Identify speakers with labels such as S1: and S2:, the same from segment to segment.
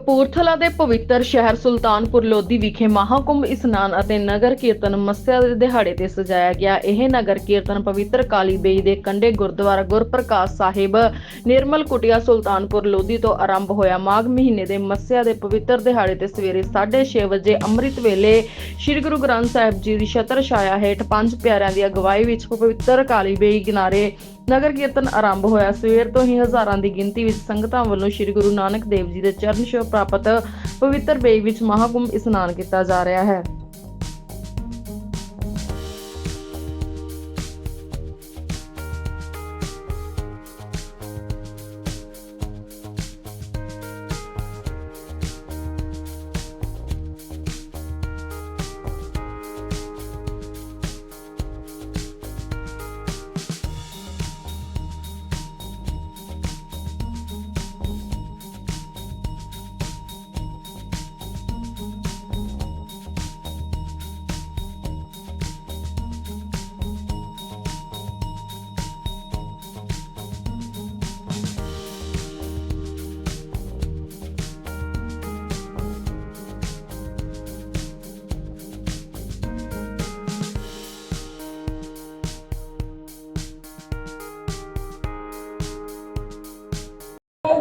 S1: ਕਪੂਰਥਲਾ ਦੇ ਪਵਿੱਤਰ ਸ਼ਹਿਰ ਸੁਲਤਾਨਪੁਰ ਲੋਧੀ ਵਿਖੇ ਮਹਾਕੁੰਭ ਇਸ਼ਨਾਨ ਅਤੇ ਨਗਰ ਕੀਰਤਨ ਮੱਸਿਆ ਦੇ ਦਿਹਾੜੇ ਤੇ ਸਜਾਇਆ ਗਿਆ। ਇਹ ਨਗਰ ਕੀਰਤਨ ਪਵਿੱਤਰ ਕਾਲੀ ਬੇਈ ਦੇ ਕੰਢੇ ਗੁਰਦੁਆਰਾ ਗੁਰਪ੍ਰਕਾਸ਼ ਸਾਹਿਬ, ਨਿਰਮਲ ਕੁਟਿਆ ਸੁਲਤਾਨਪੁਰ ਲੋਧੀ ਤੋਂ ਆਰੰਭ ਹੋਇਆ ਮਾਘ ਮਹੀਨੇ ਦੇ ਮੱਸਿਆ ਦੇ ਪਵਿੱਤਰ ਦਿਹਾੜੇ ਤੇ ਸਵੇਰੇ 6:30 ਵਜੇ ਅੰਮ੍ਰਿਤ ਵੇਲੇ ਸ੍ਰੀ ਗੁਰੂ ਗ੍ਰੰਥ ਸਾਹਿਬ ਜੀ ਦੀ ਛਤਰ ਛਾਇਆ ਹੇਠ ਪੰਜ ਪਿਆਰਿਆਂ ਦੀ ਅਗਵਾਈ ਵਿੱਚ ਪਵਿੱਤਰ ਕਾਲੀ ਬੇਈ ਕਿਨਾਰੇ ਨਗਰ ਕੀਰਤਨ ਆਰੰਭ ਹੋਇਆ। ਸਵੇਰ ਤੋਂ ਹੀ ਹਜ਼ਾਰਾਂ ਦੀ ਗਿਣਤੀ ਵਿੱਚ ਸੰਗਤਾਂ ਵੱਲੋਂ ਸ੍ਰੀ ਗੁਰੂ ਨਾਨਕ ਦੇਵ ਜੀ ਦੇ ਚਰਨ ਛੋਹ ਪ੍ਰਾਪਤ ਪਵਿੱਤਰ ਬੇਗ ਵਿੱਚ ਮਹਾਕੁੰਭ ਇਸ਼ਨਾਨ ਕੀਤਾ ਜਾ ਰਿਹਾ ਹੈ।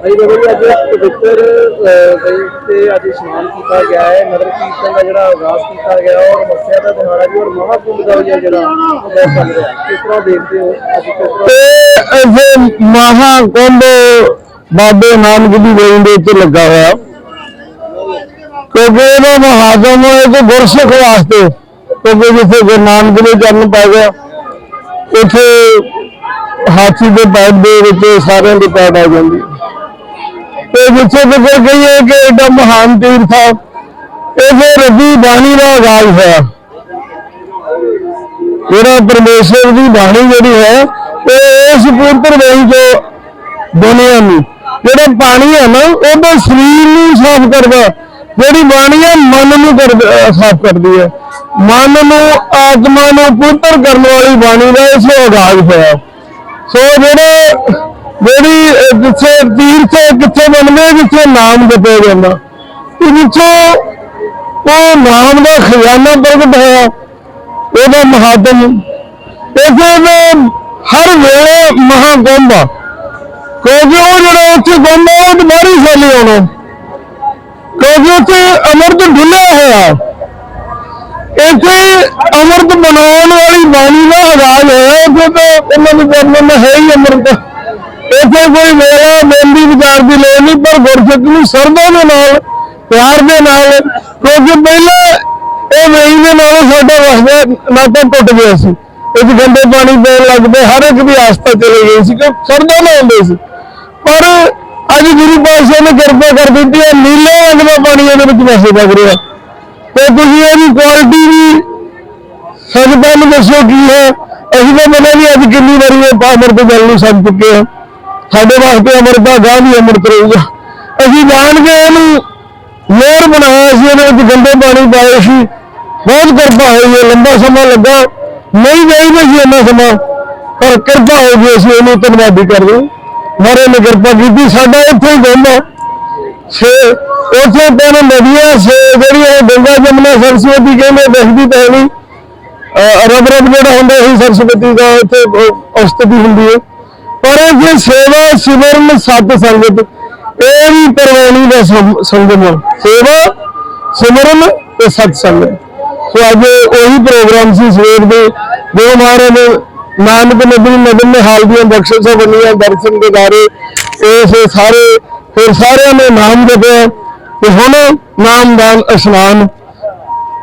S2: ਭਾਈ ਬਾਬਾ ਜੀ, ਅੱਜ ਪਵਿੱਤਰ ਗਈ ਤੇ ਅੱਜ ਇਸ਼ਨਾਨ ਕੀਤਾ ਗਿਆ ਹੈ, ਨਗਰ ਕੀਰਤਨ ਦਾ ਜਿਹੜਾ ਆਗਾਜ਼ ਕੀਤਾ ਗਿਆ, ਔਰ ਮੱਸਿਆ ਦਾ ਦਿਹਾੜਾ ਵੀ ਔਰ ਮਹਾਕੁੰਭ ਦਾ ਵੀ ਜਿਹੜਾ ਉਹ ਚੱਲ ਰਿਹਾ। ਕਿਸ ਤਰ੍ਹਾਂ ਦੇਖਦੇ ਹੋ ਅੱਜ ਕਿਸ ਤਰ੍ਹਾਂ?
S3: ਤੇ ਮਹਾਕੁੰਭ ਬਾਬੇ ਨਾਨਕ ਦੀ ਵੇਈ ਦੇ ਉੱਤੇ ਲੱਗਾ ਹੋਇਆ। ਕਿਉਂਕਿ ਇਹਦਾ ਮਹਾਤਮ ਹੈ ਕਿ ਗੁਰਸਿੱਖ ਵਾਸਤੇ, ਕਿਉਂਕਿ ਜਿੱਥੇ ਗੁਰੂ ਨਾਨਕ ਦੇ ਜਨਮ ਪੈ ਗਿਆ, ਉੱਥੇ ਹਾਥੀ ਦੇ ਪੈਰ ਦੇ ਵਿੱਚ ਸਾਰਿਆਂ ਦੀ ਪੈੜ ਆ ਜਾਂਦੀ। ਤੇ ਜਿੱਥੇ ਤੱਕ ਕਹੀਏ ਕਿ ਇਹਦਾ ਮਹਾਨ ਤੀਰਥ ਹੈ ਇਹ ਰੱਬੀ ਬਾਣੀ ਦਾ ਆਗਾਜ਼ ਹੋਇਆ। ਜਿਹੜਾ ਪਰਮੇਸ਼ਰ ਦੀ ਬਾਣੀ ਜਿਹੜੀ ਹੈ, ਇਹ ਇਸ ਪੁੱਤਰ ਵੇਈ ਜੋ ਦੁਨੀਆ ਨੂੰ। ਜਿਹੜਾ ਪਾਣੀ ਹੈ ਨਾ ਉਹਦਾ ਸਰੀਰ ਨੂੰ ਸਾਫ਼ ਕਰਦਾ। ਜਿਹੜੀ ਬਾਣੀ ਹੈ, ਮਨ ਨੂੰ ਕਰ ਸਾਫ਼ ਕਰਦੀ ਹੈ। ਮਨ ਨੂੰ, ਆਤਮਾ ਨੂੰ ਪੁੱਤਰ ਕਰਨ ਵਾਲੀ ਬਾਣੀ ਦਾ ਇਸ ਆਗਾਜ਼ ਹੋਇਆ। ਸੋ ਜਿਹੜੇ ਜਿਹੜੀ ਅਹ, ਜਿੱਥੇ ਤੀਰਥ ਕਿੱਥੇ ਬਣਦੇ ਜਿੱਥੇ ਨਾਮ ਜਪਿਆ ਜਾਂਦਾ। ਤੇ ਜਿੱਥੋਂ ਉਹ ਨਾਮ ਦਾ ਖਜ਼ਾਨਾ ਪ੍ਰਗਟ ਹੋਇਆ ਉਹਦਾ ਮਹਾਤਮ। ਇਸੇ ਦੇ ਹਰ ਵੇਲੇ ਮਹਾਕੁੰਭ ਆ। ਕਿਉਂਕਿ ਉਹ ਜਿਹੜਾ ਉੱਥੇ ਕੁੰਭ ਆ ਉਹ ਦੁਬਾਰੀ ਫੈਲੀ ਆਉਣਾ ਕਿਉਂਕਿ ਉੱਥੇ ਅਮਰਤ ਡੁੱਲਿਆ ਹੋਇਆ ਇੱਥੇ ਅਮਰਤ ਬਣਾਉਣ ਵਾਲੀ ਬਾਣੀ ਦਾ ਆਵਾਜ਼ ਹੋਇਆ ਇੱਥੇ ਤਾਂ ਇਹਨਾਂ ਦੇ ਜਨਮ ਹੈ ਹੀ ਅਮਰਤ। ਇੱਥੇ ਕੋਈ ਮੇਲਾ, ਮੇਲੀ ਵਿਚਾਰ ਦੀ ਲੋੜ ਨਹੀਂ, ਪਰ ਗੁਰਸਿੱਖ ਨੂੰ ਸਰਦਾ ਦੇ ਨਾਲ, ਪਿਆਰ ਦੇ ਨਾਲ, ਕਿਉਂਕਿ ਪਹਿਲਾਂ ਇਹ ਵੇਈ ਦੇ ਨਾਲ ਸਾਡਾ ਵਸਦਾ ਨਾਤਾ ਟੁੱਟ ਗਿਆ ਸੀ। ਇੱਕ ਗੰਦੇ ਪਾਣੀ ਪੈਣ ਲੱਗ ਪਏ, ਹਰ ਇੱਕ ਦੀ ਆਸਥਾ ਚਲੀ ਗਈ ਸੀ ਕਿ ਸਰਦਾ ਨਾ ਸੀ। ਪਰ ਅੱਜ ਗੁਰੂ ਪਾਤਸ਼ਾਹ ਨੇ ਕਿਰਪਾ ਕਰ ਦਿੱਤੀ ਹੈ ਨੀਲੇ ਰੰਗ ਦਾ ਪਾਣੀ ਇਹਦੇ ਵਿੱਚ ਵਸੇ ਲੱਗ ਰਿਹਾ। ਤੇ ਤੁਸੀਂ ਇਹਦੀ ਕੁਆਲਿਟੀ ਵੀ ਸੰਗਤਾਂ ਨੂੰ ਦੱਸੋ ਕੀ ਹੈ। ਅਸੀਂ ਤਾਂ ਪਤਾ ਨਹੀਂ ਅੱਜ ਕਿੰਨੀ ਵਾਰੀ ਇਹ ਪਾਮਰ ਤੋਂ ਗੱਲ ਨੂੰ ਸਮਝ ਚੁੱਕੇ ਹਾਂ। ਸਾਡੇ ਵਾਸਤੇ ਅਮਰਤਾ ਗਾਂ ਵੀ ਅੰਮ੍ਰਿਤ ਰਹੂਗਾ ਅਸੀਂ ਜਾਣ ਕੇ ਇਹਨੂੰ ਲੋਰ ਬਣਾਇਆ ਸੀ ਇਹਦੇ ਵਿੱਚ ਗੰਦੇ ਪਾਣੀ ਪਾਏ ਸੀ। ਬਹੁਤ ਕਿਰਪਾ ਹੋਈ ਹੈ, ਲੰਬਾ ਸਮਾਂ ਲੱਗਾ। ਨਹੀਂ ਚਾਹੀਦਾ ਸੀ ਇੰਨਾ ਸਮਾਂ, ਪਰ ਕਿਰਪਾ ਹੋ ਗਈ ਅਸੀਂ ਇਹਨੂੰ ਧੰਨਵਾਦੀ ਕਰਦੇ ਹਾਂ। ਮਾਰੇ ਨੇ ਕਿਰਪਾ ਕੀਤੀ, ਸਾਡਾ ਇੱਥੇ ਹੀ ਗੁੰਮ ਹੈ ਛੇ, ਉੱਥੇ ਤਿੰਨ ਨਦੀਆਂ, ਛੇ ਜਿਹੜੀਆਂ ਇਹ ਗੰਗਾ ਜਮਨਾ ਸਰਸਵਤੀ ਕਹਿੰਦੇ ਦਿਖਦੀ ਪੈਣੀ ਹੈ ਨਹੀਂ। ਰਬ ਰਬ ਜਿਹੜਾ ਹੁੰਦਾ ਸੀ, ਸਰਸਵਤੀ ਦਾ ਉੱਥੇ ਉਹ ਉਸਤਤੀ ਹੁੰਦੀ ਹੈ। ਪਰ ਇਹ ਜੇ ਸੇਵਾ ਸਿਮਰਨ ਸਤ ਸੰਗਤ, ਇਹ ਵੀ ਪਰਵਾਨੀ ਦਾ ਸੰਗਮ ਸੇਵਾ ਸਿਮਰਨ ਤੇ ਸਤ ਸੰਗਤ। ਸੋ ਅੱਜ ਉਹੀ ਪ੍ਰੋਗਰਾਮ ਸੀ ਸਵੇਰ ਦੇ, ਜੋ ਮਹਾਰਾਜ ਨੇ ਨਾਨਕ ਨਦੀ ਮਦਨ ਨੇ ਹਾਲ ਦੀਆਂ ਬਖਸ਼ਿਸ਼ਾਂ ਬੰਨੀਆਂ ਦਰਸ਼ਨ ਦਿਦਾਰੇ ਇਸ ਸਾਰੇ, ਫਿਰ ਸਾਰਿਆਂ ਨੇ ਨਾਮ ਜਪਿਆ ਤੇ ਹੁਣ ਨਾਮਦਾਨ ਇਸ਼ਨਾਨ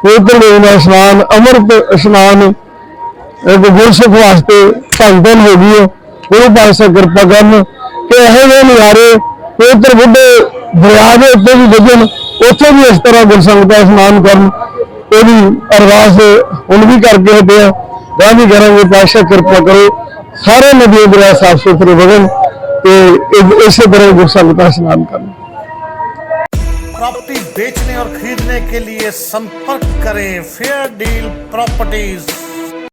S3: ਪਵਿੱਤਰ ਵੇਦ ਦਾ ਇਸ਼ਨਾਨ, ਅੰਮ੍ਰਿਤ ਇਸ਼ਨਾਨ, ਇੱਕ ਗੁਰਸਿੱਖ ਵਾਸਤੇ ਭਗਤਨ ਹੋ ਗਈ ਹੈ। ਗੁਰੂ ਪਾਤਸ਼ਾਹ ਕਿਰਪਾ ਕਰਨ ਕਿ ਇਹੋ ਜਿਹੇ ਨਜ਼ਾਰੇ ਪਵਿੱਤਰ ਬੁੱਢੇ ਦਰਿਆ ਦੇ ਉੱਤੇ ਵੀ ਵਜਣ ਉੱਥੇ ਵੀ ਇਸ ਤਰ੍ਹਾਂ ਗੁਰਸੰਗਤ ਦਾ ਇਸ਼ਨਾਨ ਕਰਨ ਉਹਦੀ ਅਰਦਾਸ ਹੁਣ ਵੀ ਕਰਕੇ ਹਟੇ ਆ ਗਾਂ ਵੀ ਕਰਾਂਗੇ ਪਾਤਸ਼ਾਹ ਕਿਰਪਾ ਕਰੋ ਸਾਰੇ ਨਦੀਆਂ ਦਰਿਆ ਸਾਫ ਸੁਥਰੇ ਵਗਣ ਤੇ ਇ- ਇਸੇ ਤਰ੍ਹਾਂ ਗੁਰਸੰਗਤ ਦਾ ਇਸ਼ਨਾਨ ਕਰਨ
S4: प्रॉपर्टी बेचने और खरीदने के लिए संपर्क करें फेयर डील प्रॉपर्टीज